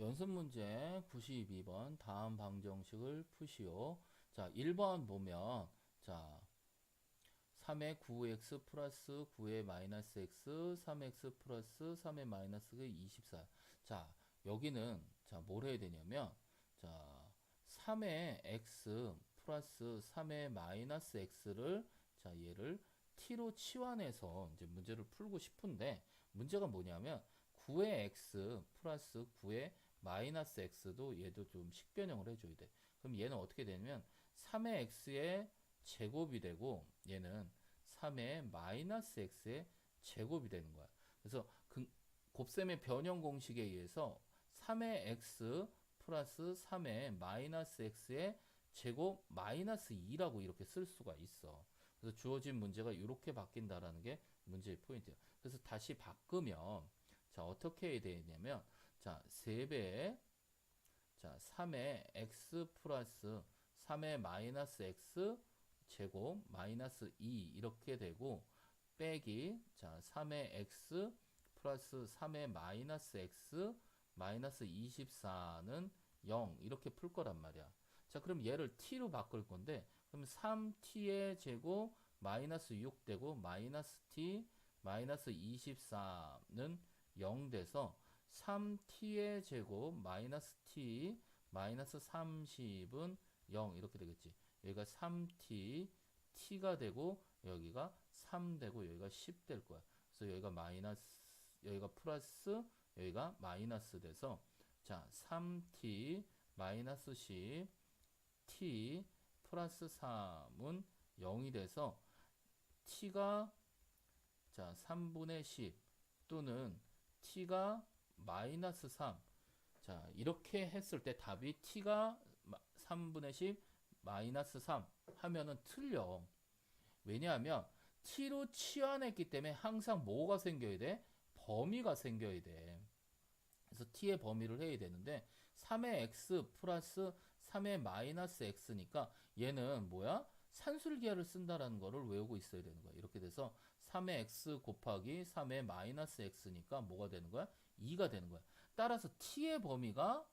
연습 문제 92번 다음 방정식을 푸시오. 자, 1번 보면 자 3의 9x 플러스 9의 마이너스 x 3x 플러스 3의 마이너스 24. 자, 여기는 자, 뭘 해야 되냐면 자, 3의 x 플러스 3의 마이너스 x를 자, 얘를 t로 치환해서 이제 문제를 풀고 싶은데 문제가 뭐냐면 9의 x 플러스 9의 마이너스 x도 얘도 좀 식변형을 해줘야 돼. 그럼 얘는 어떻게 되냐면 3의 x의 제곱이 되고 얘는 3의 마이너스 x의 제곱이 되는 거야. 그래서 그 곱셈의 변형 공식에 의해서 3의 x 플러스 3의 마이너스 x의 제곱 마이너스 2라고 이렇게 쓸 수가 있어. 그래서 주어진 문제가 이렇게 바뀐다라는 게 문제의 포인트예요. 그래서 다시 바꾸면 자 어떻게 해야 되냐면 자 3배 자 3의 x 플러스 3의 마이너스 x 제곱 마이너스 2 이렇게 되고 빼기 자 3의 x 플러스 3의 마이너스 x 마이너스 24는 0 이렇게 풀 거란 말이야. 자 그럼 얘를 t로 바꿀 건데 그럼 3t의 제곱 마이너스 6 되고 마이너스 t 마이너스 24는 0 돼서 3t의 제곱 마이너스 t 마이너스 30은 0 이렇게 되겠지. 여기가 3t t가 되고 여기가 3 되고 여기가 10 될 거야. 그래서 여기가 마이너스 여기가 플러스 여기가 마이너스 돼서 자 3t 마이너스 10 t 플러스 3은 0이 돼서 t가 자 3분의 10 또는 t가 마이너스 3. 자, 이렇게 했을 때 답이 t가 3분의 10 마이너스 3 하면은 틀려. 왜냐하면 t로 치환했기 때문에 항상 뭐가 생겨야 돼? 범위가 생겨야 돼. 그래서 t의 범위를 해야 되는데 3의 x 플러스 3의 마이너스 x니까 얘는 뭐야? 산술기하를 쓴다라는 거를 외우고 있어야 되는 거야. 이렇게 돼서 3의 x 곱하기 3의 마이너스 x니까 뭐가 되는 거야? 2가 되는 거야. 따라서 t의 범위가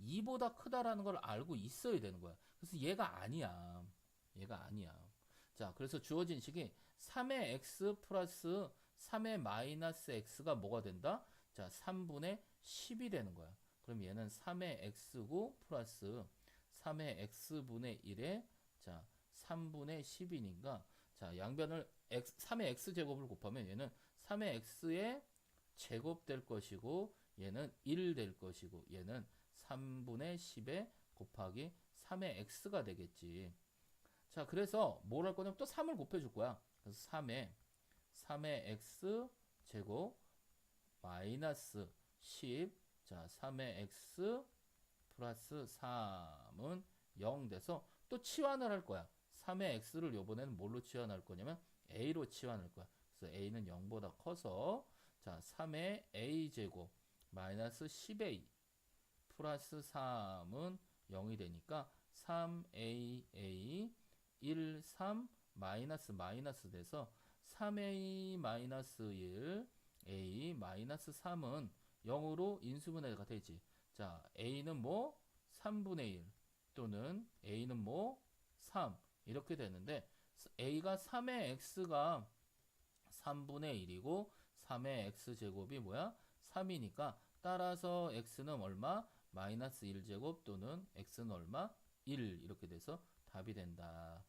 2보다 크다라는 걸 알고 있어야 되는 거야. 그래서 얘가 아니야. 얘가 아니야. 자, 그래서 주어진 식이 3의 x 플러스 3의 마이너스 x가 뭐가 된다? 자, 3분의 10이 되는 거야. 그럼 얘는 3의 x고 플러스 3의 x분의 1에 자, 3분의 10이니까 자 양변을 x, 3의 x제곱을 곱하면 얘는 3의 x의 제곱 될 것이고 얘는 1 될 것이고 얘는 3분의 10에 곱하기 3의 x가 되겠지. 자 그래서 뭘 할 거냐면 또 3을 곱해줄 거야. 그래서 3의 3의 x 제곱 마이너스 10 자 3의 x 플러스 3은 0 돼서 또 치환을 할 거야. 3의 x를 요번에는 뭘로 치환할 거냐면 a로 치환할 거야. 그래서 a는 0보다 커서 자 3의 a 제곱 마이너스 10a 플러스 3은 0이 되니까 3aa 1 3 마이너스 마이너스 돼서 3a 마이너스 1 a 마이너스 3은 0으로 인수분해가 되지. 자 a는 뭐 3분의 1 또는 a는 뭐 3 이렇게 되는데 a가 3의 x가 3분의 1이고 3의 x제곱이 뭐야? 3이니까 따라서 x는 얼마? 마이너스 1제곱 또는 x는 얼마? 1 이렇게 돼서 답이 된다.